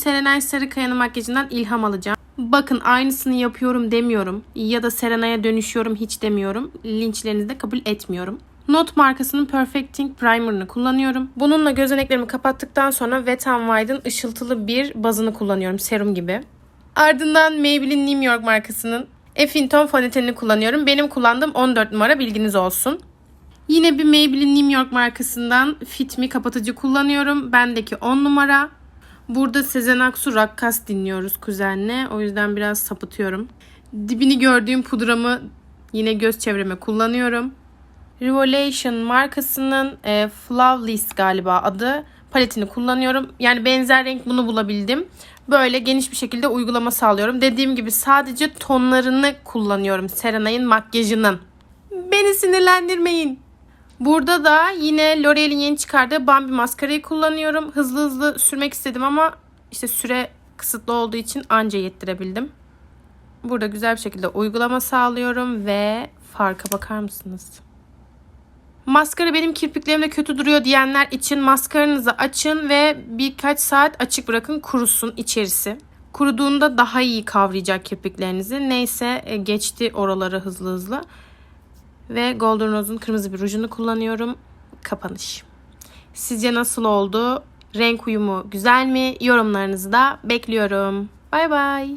Serenay Sarıkaya'nın makyajından ilham alacağım. Bakın aynısını yapıyorum demiyorum. Ya da Serenay'a dönüşüyorum hiç demiyorum. Linçlerinizi de kabul etmiyorum. Not markasının Perfecting Primer'ını kullanıyorum. Bununla gözeneklerimi kapattıktan sonra Wet n Wild'ın ışıltılı bir bazını kullanıyorum. Serum gibi. Ardından Maybelline New York markasının Effington fondötenini kullanıyorum. Benim kullandığım 14 numara bilginiz olsun. Yine bir Maybelline New York markasından Fit Me kapatıcı kullanıyorum. Bendeki 10 numara. Burada Sezen Aksu Rakkas dinliyoruz kuzenle. O yüzden biraz sapıtıyorum. Dibini gördüğüm pudramı yine göz çevreme kullanıyorum. Revolution markasının e, Flawless galiba adı paletini kullanıyorum. Yani benzer renk bunu bulabildim. Böyle geniş bir şekilde uygulama sağlıyorum. Dediğim gibi sadece tonlarını kullanıyorum Serenay'ın makyajının. Beni sinirlendirmeyin. Burada da yine L'Oreal'in yeni çıkardığı Bambi maskarayı kullanıyorum. Hızlı hızlı sürmek istedim ama işte süre kısıtlı olduğu için anca yettirebildim. Burada güzel bir şekilde uygulama sağlıyorum ve farka bakar mısınız? Maskara benim kirpiklerimde kötü duruyor diyenler için maskaranızı açın ve birkaç saat açık bırakın kurusun içerisi. Kuruduğunda daha iyi kavrayacak kirpiklerinizi. Neyse e, geçti oraları hızlı hızlı. Ve Golden Rose'un kırmızı bir rujunu kullanıyorum. Kapanış. Sizce nasıl oldu? Renk uyumu güzel mi? Yorumlarınızı da bekliyorum. Bay bay.